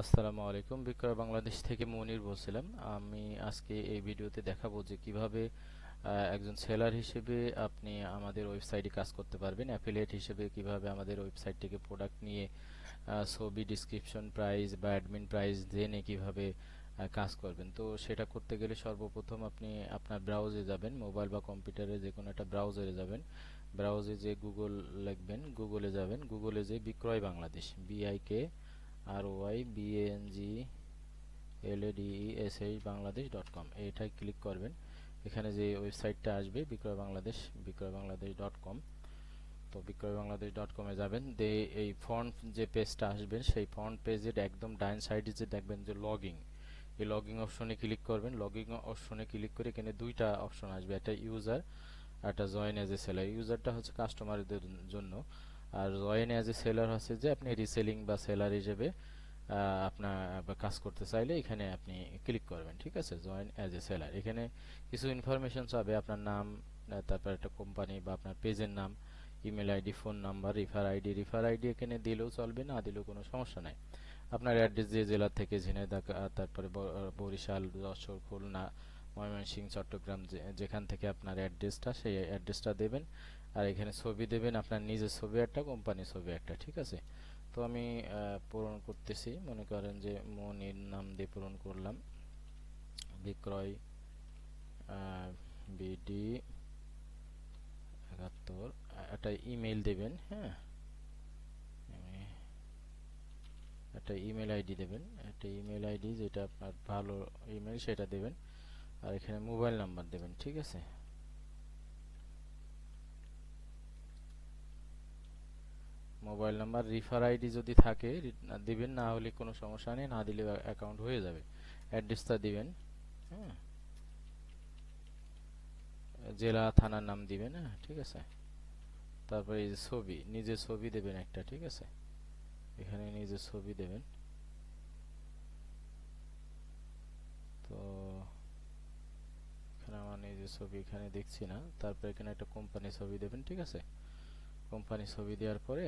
আসসালামু আলাইকুম। বিক্রয় বাংলাদেশ থেকে মনির বলছিলাম। আমি আজকে এই ভিডিওতে দেখাবো যে কীভাবে একজন সেলার হিসেবে আপনি আমাদের ওয়েবসাইটে কাজ করতে পারবেন। অ্যাফিলিয়েট হিসেবে কীভাবে আমাদের ওয়েবসাইট থেকে প্রোডাক্ট নিয়ে ছবি ডিসক্রিপশন প্রাইস বা অ্যাডমিন প্রাইস জেনে কীভাবে কাজ করবেন। তো সেটা করতে গেলে সর্বপ্রথম আপনি আপনার ব্রাউজে যাবেন মোবাইল বা কম্পিউটারে যে কোনো একটা ব্রাউজারে যাবেন। ব্রাউজে যে গুগল লিখবেন গুগলে যাবেন। গুগলে যে Bikroy Bangladesh BIK R Y BNG L A S H Bangladesh dot com এইটাই ক্লিক করবেন। এখানে যে ওয়েবসাইটটা আসবে, বিক্রয় বাংলাদেশ বিক্রয় বাংলাদেশ ডট কম তো বিক্রয় বাংলাদেশ ডট কমে যাবেন। দে এই ফন্ট যে পেজটা আসবে, সেই ফন্ট পেজের একদম ডাইন সাইডে যে দেখবেন যে লগিং এই লগিং অপশনে ক্লিক করবেন। লগিং অপশনে ক্লিক করে এখানে দুইটা অপশন আসবে। একটা ইউজার একটা জয়েন এজ এ সেলার ইউজারটা হচ্ছে কাস্টমারদের জন্য। আর জয়েন অ্যাজ এ সেলার হচ্ছে যে আপনি রিসেলিং বা সেলার হিসেবে আপনার কাজ করতে চাইলে এখানে আপনি ক্লিক করবেন ঠিক আছে? জয়েন অ্যাজ এ সেলার এখানে কিছু ইনফরমেশন চাবে আপনার নাম তারপর একটা কোম্পানি বা আপনার পেজের নাম email ID phone number refer ID refer ID এখানে দিলেও চলবে না দিলেও কোনো সমস্যা নাই। আপনার অ্যাড্রেস যে জেলা থেকে ঝিনাইদহ আহ, তারপরে বরিশাল যশোর খুলনা ময়মনসিংহ চট্টগ্রাম যেখান থেকে আপনার অ্যাড্রেসটা সেই অ্যাড্রেসটা দেবেন। আর এখানে ছবি দেবেন আপনার নিজের ছবি একটা কোম্পানি ছবি একটা, ঠিক আছে? তো আমি পূরণ করতেছি। মনে করেন যে মনির নাম দিয়ে পূরণ করলাম। বিক্রয় বিডি একাত্তর, একটা ইমেল দেবেন হ্যাঁ? একটা ইমেল আইডি দেবেন। একটা ইমেল আইডি যেটা আপনার ভালো ইমেল সেটা দেবেন। আর এখানে মোবাইল নাম্বার দেবেন, ঠিক আছে? মোবাইল নাম্বার রিফার আইডি যদি থাকে দিবেন, না হলে কোনো সমস্যা নেই, না দিলে অ্যাকাউন্ট হয়ে যাবে। অ্যাড্রেসটা দিবেন হ্যাঁ জেলা, থানার নাম দিবেন হ্যাঁ ঠিক আছে। তারপরে এই যে ছবি, নিজের ছবি দেবেন একটা, ঠিক আছে? এখানে নিজের ছবি দেবেন। তো, এখানে আমার নিজের ছবি এখানে দেখছি না। তারপর এখানে একটা কোম্পানি ছবি দেবেন, ঠিক আছে? কোম্পানি ছবি দেওয়ার পরে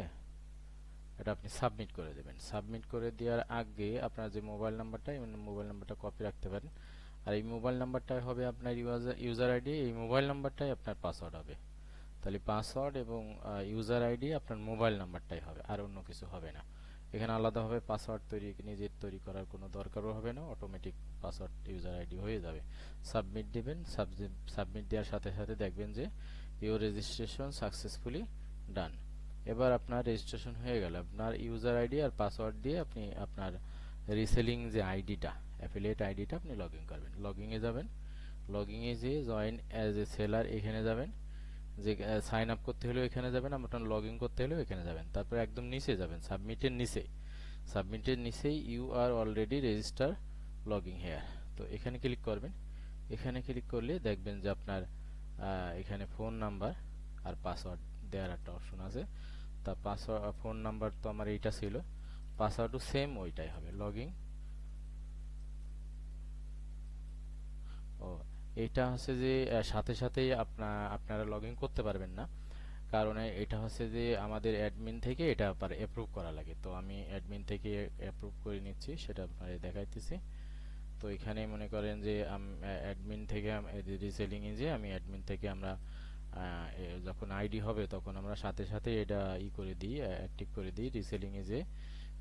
এটা আপনি সাবমিট করে দেবেন। সাবমিট করে দেওয়ার আগে আপনার যে মোবাইল নাম্বারটা এই মোবাইল নাম্বারটা কপি রাখতে পারেন। আর এই মোবাইল নাম্বারটাই হবে আপনার ইউজার ইউজার আইডি এই মোবাইল নাম্বারটাই আপনার পাসওয়ার্ড হবে। তাহলে পাসওয়ার্ড এবং ইউজার আইডি আপনার মোবাইল নাম্বারটাই হবে, আর অন্য কিছু হবে না। এখানে আলাদাভাবে পাসওয়ার্ড তৈরি, নিজের তৈরি করার কোনো দরকারও হবে না অটোমেটিক পাসওয়ার্ড ইউজার আইডি হয়ে যাবে। সাবমিট দিবেন সাবমিট দেওয়ার সাথে সাথে দেখবেন যে ইউর রেজিস্ট্রেশন সাকসেসফুলি ডান এবার আপনার রেজিস্ট্রেশন হয়ে গেল। আপনার ইউজার আইডি আর পাসওয়ার্ড দিয়ে আপনি আপনার রিসেলিং যে আইডিটা অ্যাফিলিয়েট আইডিটা আপনি লগ ইন করবেন। লগইন এ যাবেন। লগইন এ যেয়ে জয়েন অ্যাজ এ সেলার এখানে যাবেন। যে সাইন আপ করতে হলেও এখানে যাবেন, আপনার লগ ইন করতে হলেও এখানে যাবেন। তারপর একদম নিচে যাবেন সাবমিটের নিচে। সাবমিটের নিচেই you are already register login here তো এখানে ক্লিক করবেন। এখানে ক্লিক করলে দেখবেন যে আপনার এখানে ফোন নাম্বার আর পাসওয়ার্ড দেওয়ার একটা অপশন আছে। তা পাসওয়ার্ড ফোন নাম্বার তো আমার এইটা ছিল। পাসওয়ার্ডও সেম ওইটাই হবে লগইন ও এইটা হচ্ছে যে সাথে সাথেই আপনা, আপনারা লগ করতে পারবেন না। কারণ এটা হচ্ছে যে, আমাদের অ্যাডমিন থেকে এটা অ্যাপ্রুভ করা লাগে। তো আমি অ্যাডমিন থেকে অ্যাপ্রুভ করে নিচ্ছি, সেটা আপনাদের দেখাইতেছি। তো এখানে মনে করেন যে অ্যাডমিন থেকে রিসেলিং এ যে, আমি অ্যাডমিন থেকে আমরা যখন আইডি হবে তখন আমরা সাথে সাথে এটা ই করে দিই, অ্যাক্টিভ করে দিই রিসেলিং এ যে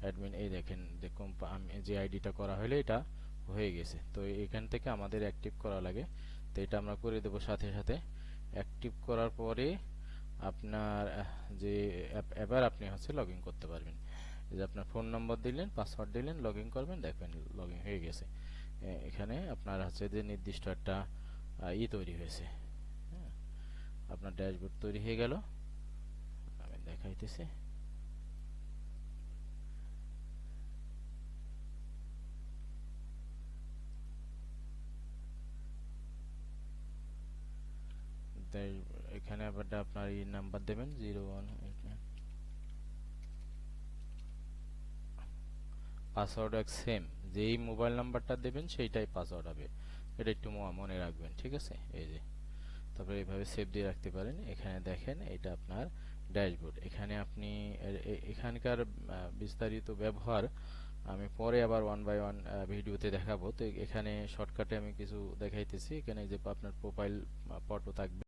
অ্যাডমিন এই দেখেন যে কোম্পা- আমি যে আইডিটা করা হলে এটা হয়ে গেছে। তো এখান থেকে আমাদের অ্যাক্টিভ করা লাগে। তো এটা আমরা করে দেব সাথে সাথে। অ্যাক্টিভ করার পরে আপনার যে এবার আপনি হচ্ছে লগ করতে পারবেন। যে আপনার ফোন নম্বর দিলেন পাসওয়ার্ড দিলেন লগ করবেন, দেখবেন লগ হয়ে গেছে। এখানে আপনার হচ্ছে যে নির্দিষ্ট একটা ই তৈরি হয়েছে। হ্যাঁ আপনার ড্যাশবোর্ড তৈরি হয়ে গেল। আমি দেখাইতেছি। এখানে আবার আপনার এই নাম্বার দেবেন, জিরো ওয়ান পাসওয়ার্ড এক সেম যেই মোবাইল নাম্বারটা দেবেন, সেইটাই পাসওয়ার্ড হবে। এটা একটু মনে রাখবেন, ঠিক আছে? এই যে। তারপরে এইভাবে সেভ দিয়ে রাখতে পারেন। এখানে দেখেন এটা আপনার ড্যাশবোর্ড এখানে আপনি এখানকার বিস্তারিত ব্যবহার আমি পরে আবার ওয়ান বাই ওয়ান ভিডিওতে দেখাবো। তো এখানে শর্টকাটে আমি কিছু দেখাইতেছি। এখানে যে আপনার প্রোফাইল ফটো থাকবে।